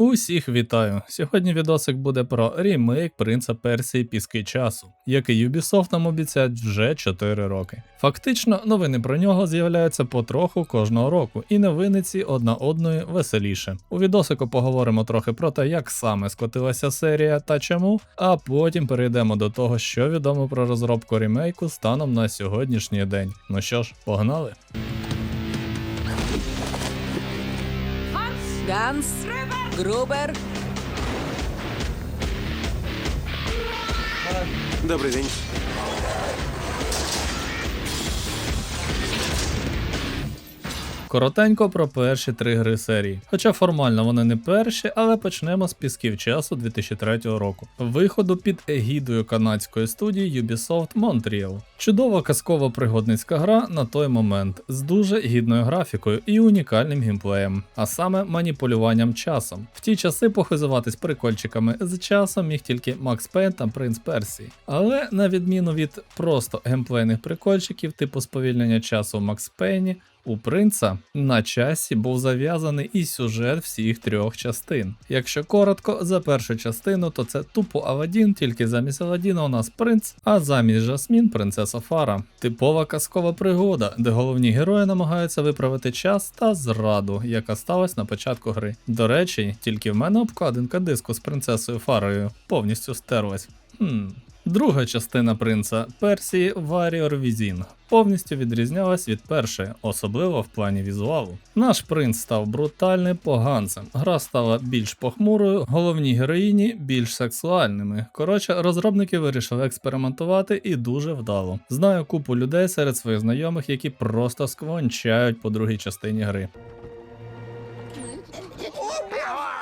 Усіх вітаю! Сьогодні відосик буде про ремейк принца Персії Піски часу, який Ubisoft нам обіцяють вже 4 роки. Фактично, новини про нього з'являються потроху кожного року, і новини ці одна одної веселіше. У відосику поговоримо трохи про те, як саме скотилася серія та чому, а потім перейдемо до того, що відомо про розробку ремейку станом на сьогоднішній день. Ну що ж, погнали? Ганс, Грубер, Добрий день. Коротенько про перші три гри серії. Хоча формально вони не перші, але почнемо з пісків часу 2003 року. Виходу під егідою канадської студії Ubisoft Montreal. Чудова казкова пригодницька гра на той момент з дуже гідною графікою і унікальним геймплеєм, а саме маніпулюванням часом. В ті часи похизуватись прикольчиками з часом міг тільки Макс Пейн та Принц Персії. Але на відміну від просто геймплейних прикольчиків, типу сповільнення часу в Макс Пейні, у принца на часі був зав'язаний і сюжет всіх трьох частин. Якщо коротко, за першу частину, то це тупо Аладдін, тільки замість Аладдіна у нас принц, а замість Жасмін принцеса Фара. Типова казкова пригода, де головні герої намагаються виправити час та зраду, яка сталася на початку гри. До речі, тільки в мене обкладинка диску з принцесою Фарою повністю стерлась. Хм. Друга частина принца Персії Warrior Within повністю відрізнялась від першої, особливо в плані візуалу. Наш принц став брутальним поганцем, гра стала більш похмурою, головні героїні більш сексуальними. Коротше, розробники вирішили експериментувати і дуже вдало. Знаю купу людей серед своїх знайомих, які просто сквончають по другій частині гри.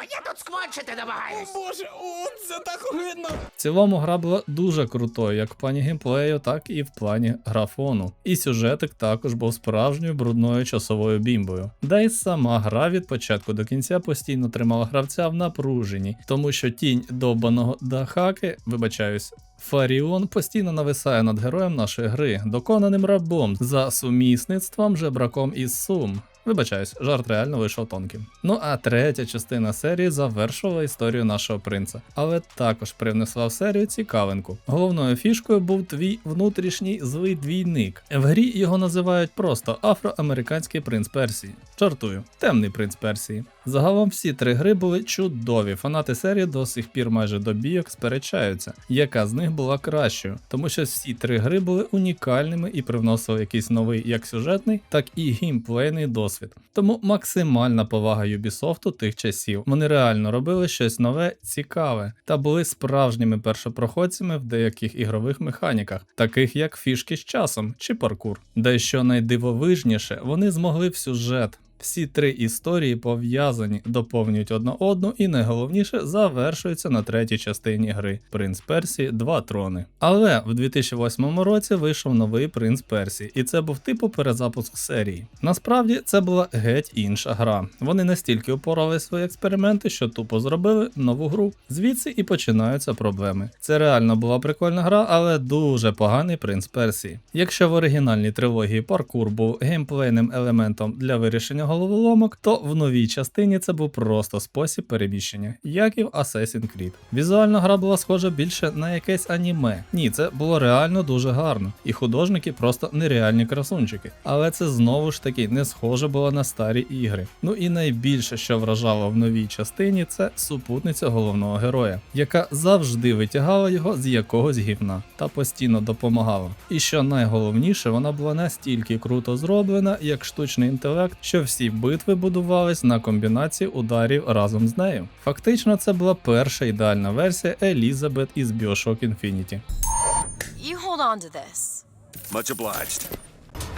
О, я тут сквончити намагаюсь. Боже, о, це так огидно. В цілому гра була дуже крутою, як в плані геймплею, так і в плані графону. І сюжетик також був справжньою брудною часовою бімбою. Да й сама гра від початку до кінця постійно тримала гравця в напруженні, тому що тінь довбаного Дахаки, вибачаюсь. Фаріон постійно нависає над героєм нашої гри, доконаним рабом за сумісництвом жебраком із Сум. Вибачаюсь, жарт реально вийшов тонким. Ну а третя частина серії завершувала історію нашого принца, але також привнесла в серію цікавинку. Головною фішкою був твій внутрішній злий двійник. В грі його називають просто афроамериканський принц Персії. Жартую, темний принц Персії. Загалом всі три гри були чудові. Фанати серії до сих пір майже до бійок сперечаються, яка з них була кращою, тому що всі три гри були унікальними і привносили якийсь новий як сюжетний, так і геймплейний досвід. Тому максимальна повага Ubisoft тих часів. Вони реально робили щось нове, цікаве та були справжніми першопроходцями в деяких ігрових механіках, таких як фішки з часом чи паркур. Де що найдивовижніше, вони змогли в сюжет. Всі три історії пов'язані, доповнюють одна одну і найголовніше завершуються на третій частині гри Принц Персії Два трони. Але в 2008 році вийшов новий Принц Персії, і це був типу перезапуск серії. Насправді це була геть інша гра. Вони настільки упорали свої експерименти, що тупо зробили нову гру. Звідси і починаються проблеми. Це реально була прикольна гра, але дуже поганий принц Персії. Якщо в оригінальній трилогії паркур був геймплейним елементом для вирішення головоломок, то в новій частині це був просто спосіб переміщення, як і в Assassin's Creed. Візуально гра була схожа більше на якесь аніме. Ні, це було реально дуже гарно, і художники просто нереальні красунчики. Але це знову ж таки не схоже було на старі ігри. Ну і найбільше, що вражало в новій частині, це супутниця головного героя, яка завжди витягала його з якогось гівна та постійно допомагала. І що найголовніше, вона була настільки круто зроблена, як штучний інтелект, що всі битви будувались на комбінації ударів разом з нею. Фактично, це була перша ідеальна версія Елізабет із Bioshock Infinity. you hold on to this. Much obliged.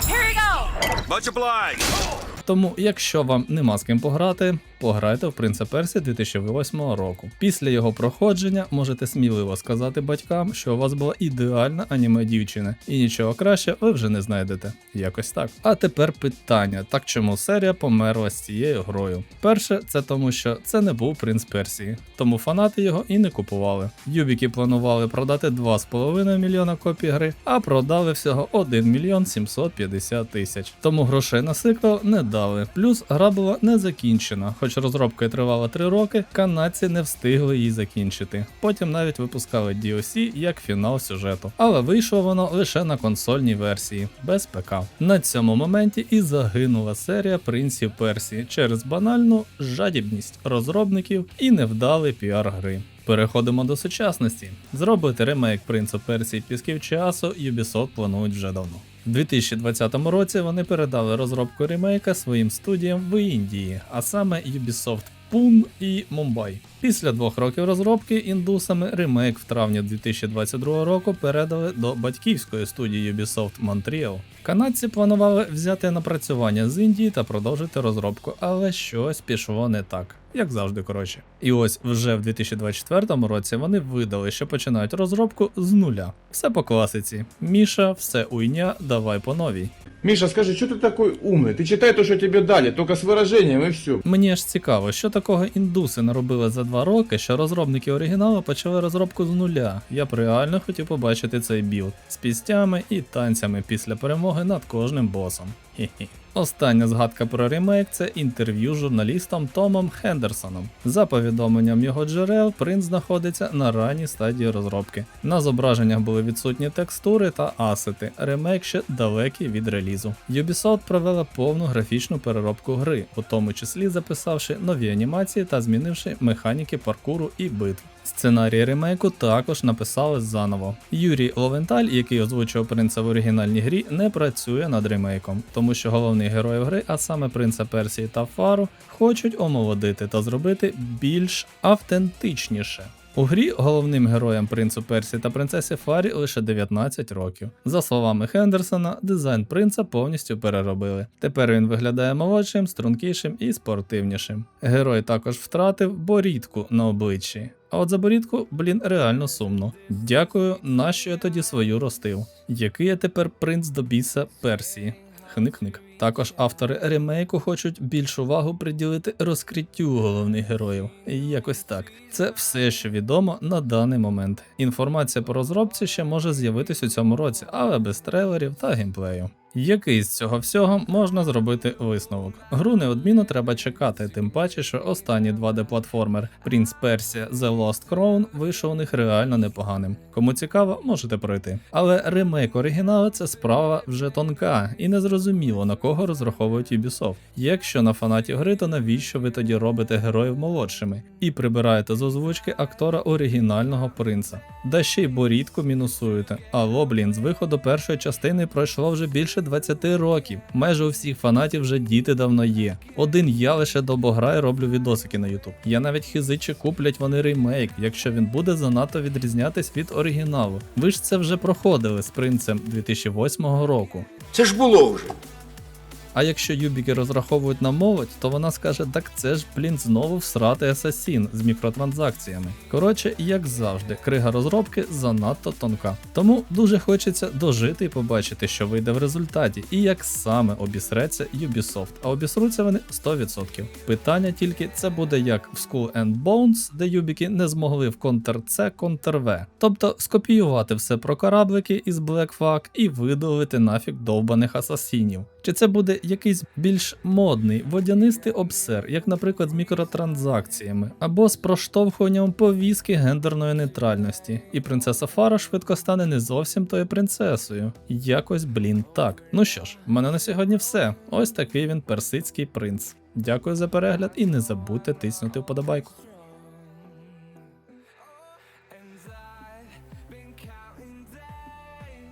Here we go! Much obliged. Тому, якщо вам нема з ким пограти, пограйте в Принца Персі 2008 року. Після його проходження можете сміливо сказати батькам, що у вас була ідеальна аніме дівчина, і нічого краще ви вже не знайдете. Якось так. А тепер питання: так чому серія померла з цією грою? Перше, це тому, що це не був принц Персії, тому фанати його і не купували. Юбіки планували продати 2,5 мільйона копій гри, а продали всього 1 мільйон 750 тисяч. Тому грошей на сиквел не дали. Плюс гра була не закінчена, хоч розробка і тривала 3 роки, канадці не встигли її закінчити. Потім навіть випускали DLC як фінал сюжету. Але вийшло воно лише на консольній версії, без ПК. На цьому моменті і загинула серія принців Персії через банальну жадібність розробників і невдалий піар гри. Переходимо до сучасності. Зробити ремейк Принцу Персії Пісків часу Ubisoft планують вже давно. У 2020 році вони передали розробку ремейка своїм студіям в Індії, а саме Ubisoft Pune і Mumbai. Після двох років розробки індусами ремейк в травні 2022 року передали до батьківської студії Ubisoft Montreal. Канадці планували взяти напрацювання з Індії та продовжити розробку, але щось пішло не так Як завжди, коротше. І ось вже в 2024 році вони видали, що починають розробку з нуля. Все по класиці. Міша, все уйня, давай по новій. Миша, скажи, что ты такой умный? Ты читай то, что тебе дали, только с выражением и все. Мені ж цікаво, що такого індуси наробили за два роки, що розробники оригіналу почали розробку з нуля. Я б реально хотів побачити цей білд з пістями і танцями після перемоги над кожним босом. Хі-хі. Остання згадка про ремейк це інтерв'ю з журналістом Томом Хендерсоном. За повідомленням його джерел, принц знаходиться на ранній стадії розробки. На зображеннях були відсутні текстури та асети. Ремейк ще далекий від релізу. Ubisoft провела повну графічну переробку гри, у тому числі записавши нові анімації та змінивши механіки паркуру і битв. Сценарій ремейку також написали заново. Юрій Ловенталь, який озвучував принца в оригінальній грі, не працює над ремейком, тому що головний герой гри, а саме принца Персії та Фару, хочуть омолодити та зробити більш автентичніше. У грі головним героям принцу Персії та принцесі Фарі лише 19 років. За словами Хендерсона, дизайн принца повністю переробили. Тепер він виглядає молодшим, стрункішим і спортивнішим. Герой також втратив борідку на обличчі. А от за борідку, блін, реально сумно. Дякую, нащо я тоді свою ростив. Який я тепер принц до біса Персії? Хник-хник. Також автори ремейку хочуть більш увагу приділити розкриттю головних героїв. Якось так. Це все, що відомо на даний момент. Інформація по розробці ще може з'явитись у цьому році, але без трейлерів та геймплею. Який з цього всього можна зробити висновок? Гру неодмінно треба чекати, тим паче, що останній 2D-платформер Prince Persia The Lost Crown вийшов у них реально непоганим. Кому цікаво, можете пройти. Але ремейк оригіналу це справа вже тонка і незрозуміло на кого розраховують Ubisoft. Якщо на фанатів гри, то навіщо ви тоді робите героїв молодшими і прибираєте з озвучки актора оригінального принца? Да ще й борідку мінусуєте. Алло, блін, з виходу першої частини пройшло вже більше 20 років. Майже у всіх фанатів вже діти давно є. Один я лише добограю роблю відосики на YouTube. Я навіть хизичі куплять вони ремейк, якщо він буде занадто відрізнятись від оригіналу. Ви ж це вже проходили з принцем 2008 року. Це ж було вже. А якщо юбіки розраховують на молодь, то вона скаже, так це ж, блін, знову всрати асасін з мікротранзакціями. Коротше, як завжди, крига розробки занадто тонка. Тому дуже хочеться дожити і побачити, що вийде в результаті, і як саме обісреться Ubisoft. А обісруться вони 100%. Питання тільки це буде як в Skull and Bones, де юбіки не змогли в Ctrl-C, Ctrl-V. Тобто скопіювати все про кораблики із Black Flag і видалити нафіг довбаних асасінів. Чи це буде якийсь більш модний водянистий обсер, як, наприклад, з мікротранзакціями, або з проштовхуванням повістки гендерної нейтральності, і принцеса Фара швидко стане не зовсім тою принцесою. Якось, блін, так. Ну що ж, в мене на сьогодні все. Ось такий він персидський принц. Дякую за перегляд і не забудьте тиснути вподобайку.